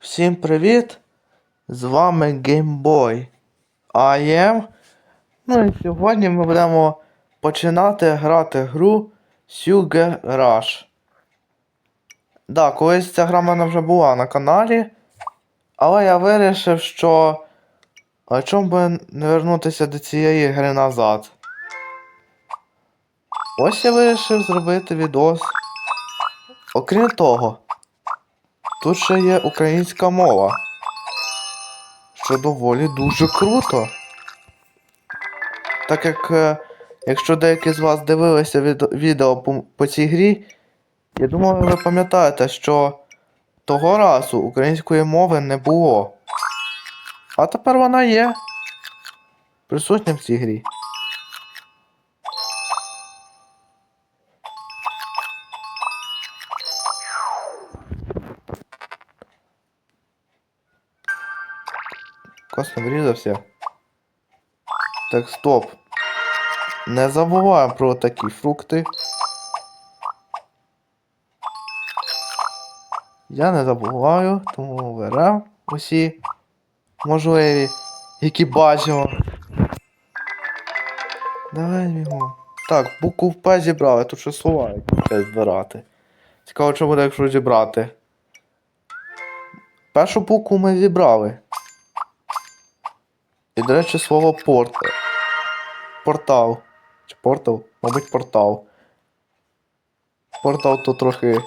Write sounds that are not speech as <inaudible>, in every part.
Всім привіт! З вами GameBoy I am. Ну і сьогодні ми будемо починати грати гру Sugar Rush. Да, колись ця гра в мене вже була на каналі. Але я вирішив, що. А чому би не вернутися до цієї гри назад? Ось я вирішив зробити відос. Окрім того, тут ще є українська мова. Що доволі дуже круто. Так як, е, якщо деякі з вас дивилися від, відео по, по цій грі, я думаю, ви пам'ятаєте, що того разу української мови не було. А тепер вона є. Присутня в цій грі. Косно врізався. Так, стоп. Не забуваємо про такі фрукти. Я не забуваю, тому беремо усі можливі, які бачимо. Давай бігом. Так, букву П зібрали, тут ще слова якісь збирати. Цікаво, що буде, якщо зібрати. Першу букву ми зібрали. До речі, слово порт. Портал. Чи портал? Мабуть, портал. Портал то трохи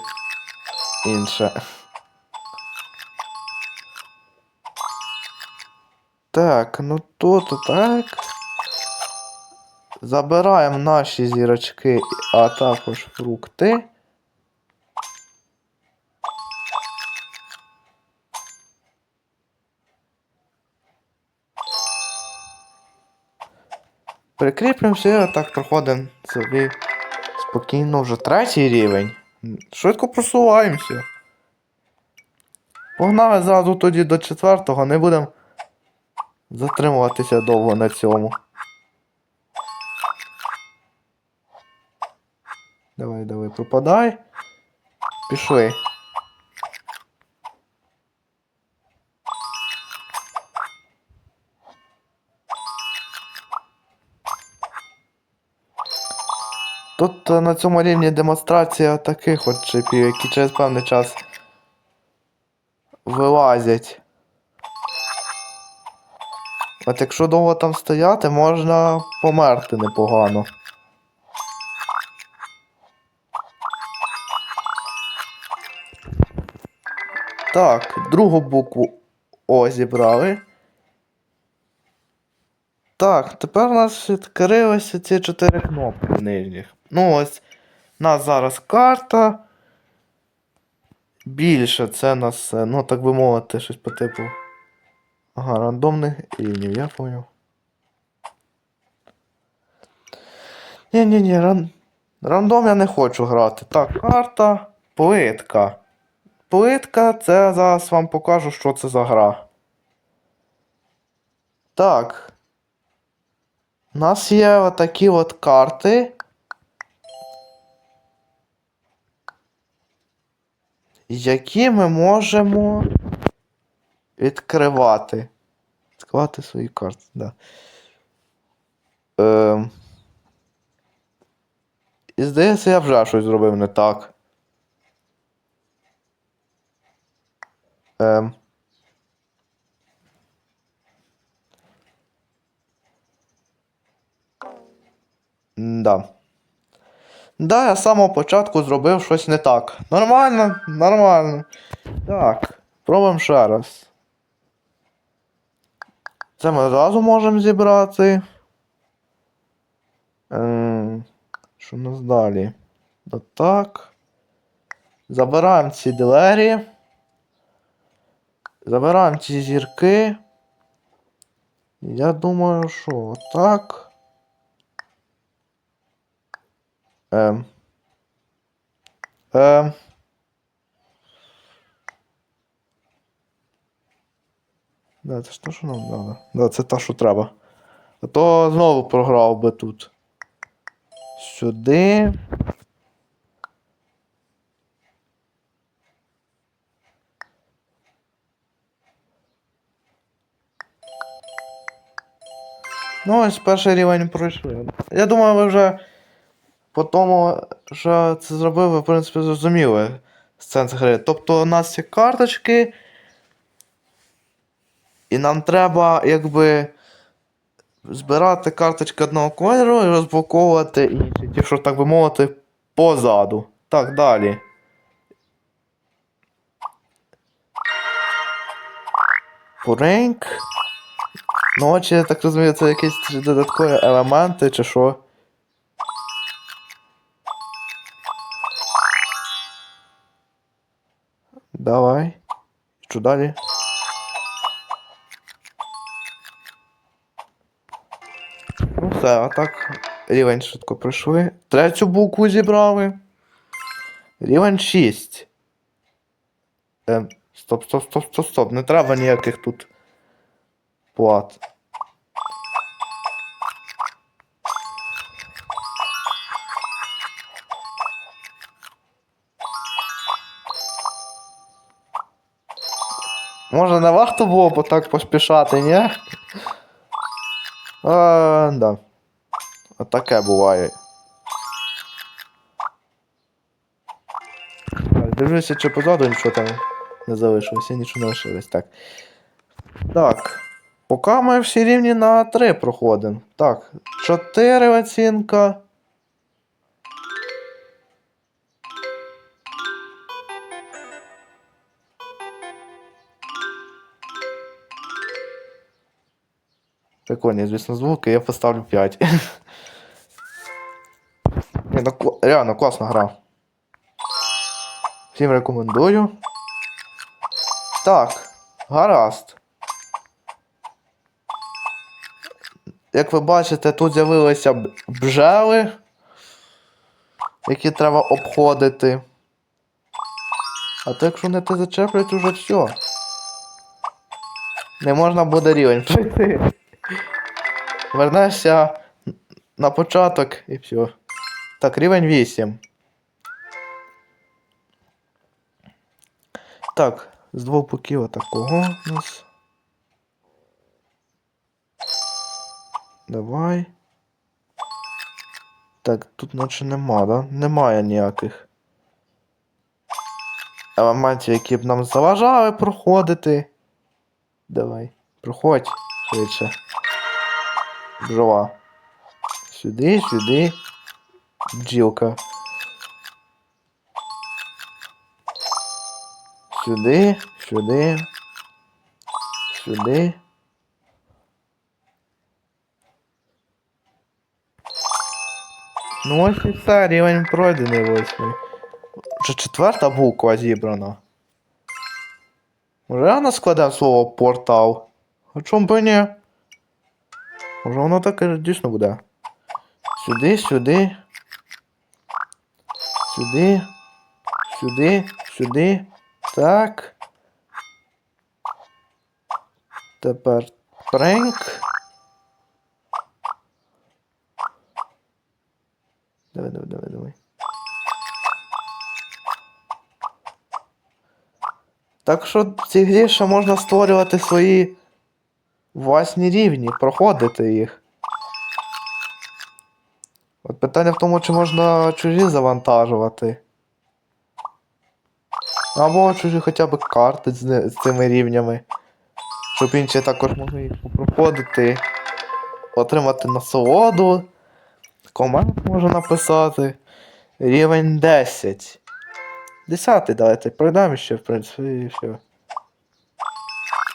інше. Так, ну тут так. Забираємо наші зірочки, а також фрукти. Прикріплюємося і отак проходимо собі спокійно вже третій рівень. Швидко просуваємося. Погнали зразу тоді до четвертого, не будемо затримуватися довго на цьому. Давай, давай, пропадай. Пішли. Тут е, на цьому рівні демонстрація таких от чипів, які через певний час вилазять. От якщо довго там стояти, можна померти непогано. Так, другу букву О зібрали. Так, тепер у нас відкрилися ці чотири кнопки нижніх. Ну ось, у нас зараз карта. Більше це у нас, ну так би мовити, щось по типу. Ага, рандомних рівнів, я поняв. Ні-ні-ні, ран... рандом я не хочу грати. Так, карта, плитка. Плитка, це зараз вам покажу, що це за гра. Так. У нас є отакі от карти. Які ми можемо відкривати. Відкривати свої карти, да. Ем. І здається, я вже щось зробив не так. Ем. Да. Да, я з самого початку зробив щось не так. Нормально, нормально. Так, пробуємо ще раз. Це ми одразу можемо зібрати. Ем, що у нас далі? Отак. Забираємо ці двері. Забираємо ці зірки. Я думаю, що отак. Е, е, Да, це ж то, що нам треба. Да, це та, що треба. А то знову програв би тут. Сюди. Ну, ось перший рівень пройшли. Я думаю, ви вже по тому, що це зробив, ви, в принципі, зрозуміли сенс гри. Тобто у нас є карточки. І нам треба, якби. Збирати карточки одного кольору і розблоковувати інші, ті, що так би мовити, позаду. Так, далі. Пуреньк. Ну, я так розумію, це якісь додаткові елементи чи що. Давай. Що далі? Ну все, а так рівень швидко пройшли. Третю букву зібрали. Рівень 6. Ем, стоп, стоп, стоп, стоп, стоп. Не треба ніяких тут плат. Може не варто було б так поспішати, ні? А, да. Отаке буває. Дивлюся, чи позаду нічого там не залишилося, нічого не лишилось. Так. Так. Поки ми всі рівні на 3 проходимо. Так, 4 оцінка. Прикольні, звісно, звуки, я поставлю 5. <laughs> Ні, ну, реально класна гра. Всім рекомендую. Так, гаразд. Як ви бачите, тут з'явилися б- бджели, які треба обходити. А то якщо не те зачеплять, уже все. Не можна буде рівень пройти. Вернешся на початок і все. Так, рівень 8. Так, з двох боків отакого у нас. Давай. Так, тут наче нема, да? Немає ніяких елементів, які б нам заважали проходити. Давай, проходь швидше. Бджола. Сюди, сюди. Бджілка. Сюди, сюди. Сюди. Ну ось і все, рівень пройдений восьмий. Вже четверта буква зібрана. Може вона складе слово портал? А чому б ні? Може воно так і дійсно буде. Сюди, сюди. Сюди. Сюди, сюди. Так. Тепер пренк. Давай, давай, давай, давай. Так що в цій грі можна створювати свої власні рівні, проходити їх. От питання в тому, чи можна чужі завантажувати. Або чужі хоча б карти з, цими рівнями. Щоб інші також могли їх проходити, отримати насолоду. Комент можу написати. Рівень 10. 10 давайте пройдемо ще, в принципі, і все.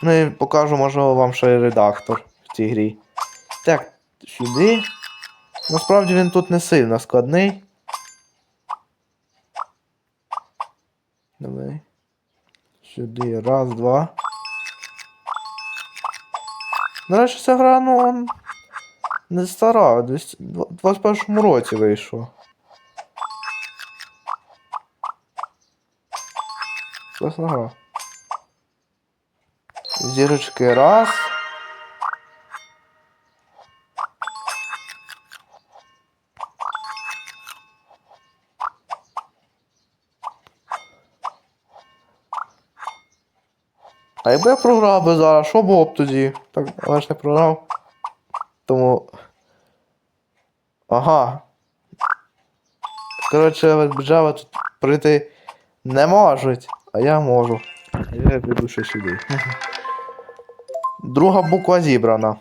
Ну і покажу, можливо, вам ще й редактор в цій грі. Так, сюди. Насправді він тут не сильно складний. Давай. Сюди. Раз, два. До речі, ця гра, ну. Не стара, десь в 21 році вийшла. Класна гра. Зірочки раз. А якби я програв би зараз, що було б тоді? Так, але ж не програв. Тому. Ага. Коротше, Джава тут прийти не можуть, а я можу. Я піду ще сюди. Друга буква зібрана.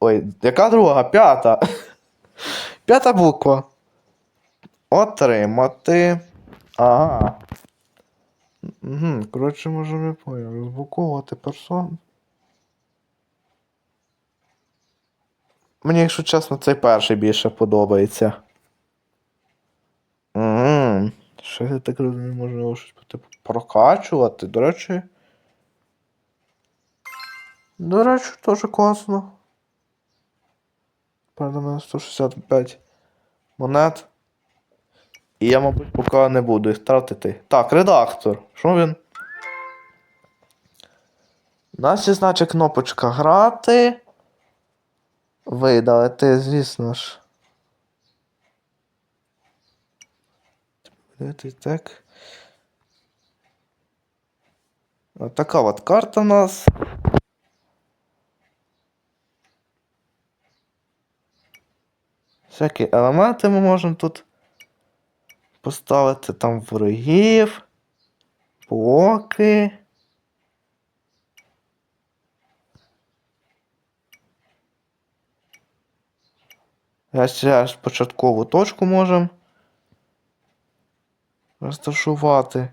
Ой, яка друга? П'ята. <laughs> П'ята буква. Отримати. Ага. Угу, коротше, може не поняв. Розблоковувати персон. Мені, якщо чесно, цей перший більше подобається. Угу. Що я так розумію, можна щось типу прокачувати. До речі. До речі, теж класно. Правда, в мене 165 монет. І я, мабуть, поки не буду їх тратити. Так, редактор. Що він? У нас є, значить, кнопочка грати. Видалити, звісно ж. Так. От така от карта у нас. Всякі елементи ми можемо тут поставити там ворогів, блоки. Я аж початкову точку можемо розташувати.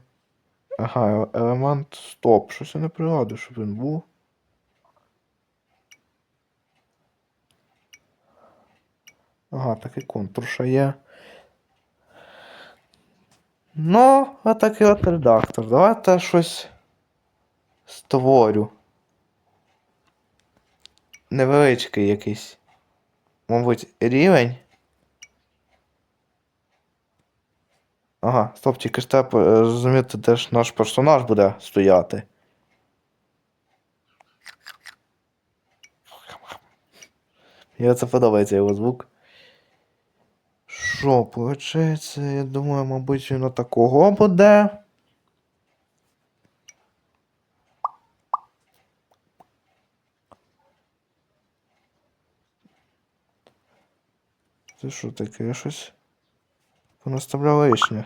Ага, елемент стоп. Щось я не пригадую, щоб він був. Ага, такий контур ще є. Ну, а такий от редактор. Давайте щось створю. Невеличкий якийсь. Мабуть, рівень. Ага, стоп, тільки ж треба зрозуміти, де ж наш персонаж буде стояти. Мені це подобається його звук. Що, виходить, я думаю, мабуть, він такого буде. Це що таке? Щось понаставляв лишнє.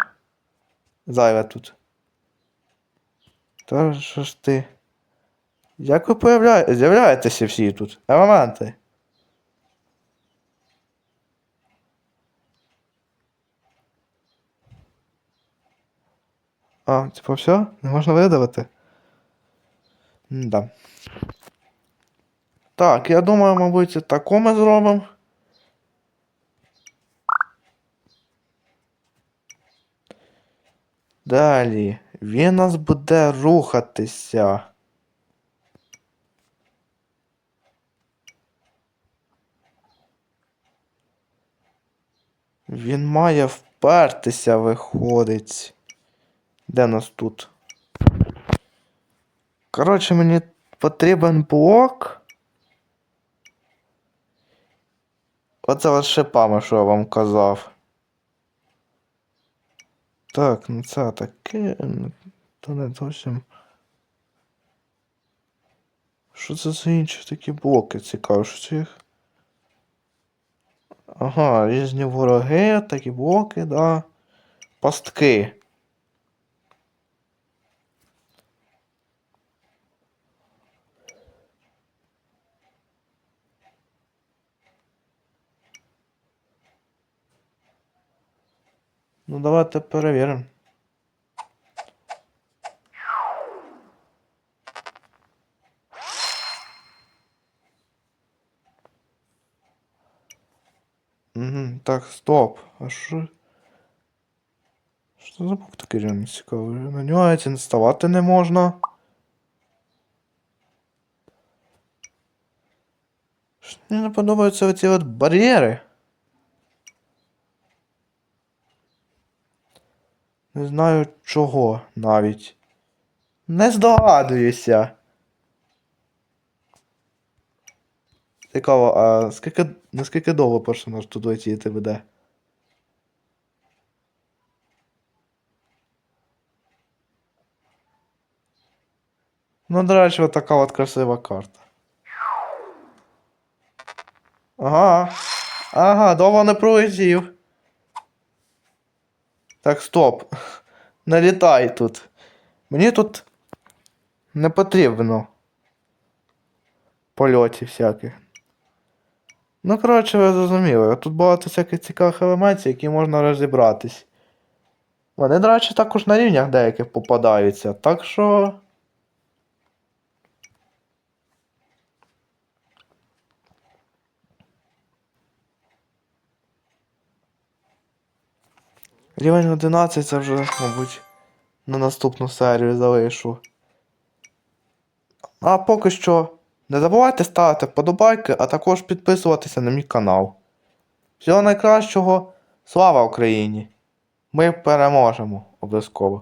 Зайве тут. Та що ж ти? Як ви з'являєтеся всі тут? Елементи. А, типа все? Не можна видавати? Да. Так, я думаю, мабуть, тако ми зробимо. Далі. Він нас буде рухатися. Він має впертися, виходить. Де нас тут? Коротше, мені потрібен блок. Оце от шипами, що я вам казав. Так, ну це таке. ну, То не зовсім. Що це за інші такі блоки цікаво, що? Ага, різні вороги, такі блоки, да. Пастки. Ну, давайте перевіримо. Угу, так, стоп. А що? Що за бук такий реально цікавий? На нього навіть і ставати не можна. Що Мені не подобаються оці от бар'єри. Не знаю чого навіть. Не здогадуюся. Цікаво, а скільки, наскільки довго персонаж тут летіти буде? Ну, до речі, така от красива карта. Ага. Ага, довго не пролетів. Так, стоп. <laughs> Не літай тут. Мені тут не потрібно. Польотів всяких. Ну, коротше, ви зрозуміли. Тут багато всяких цікавих елементів, які можна розібратись. Вони, до речі, також на рівнях деяких попадаються. Так що. Рівень 11 це вже, мабуть, на наступну серію залишу. А поки що не забувайте ставити вподобайки, а також підписуватися на мій канал. Всього найкращого, слава Україні! Ми переможемо обов'язково.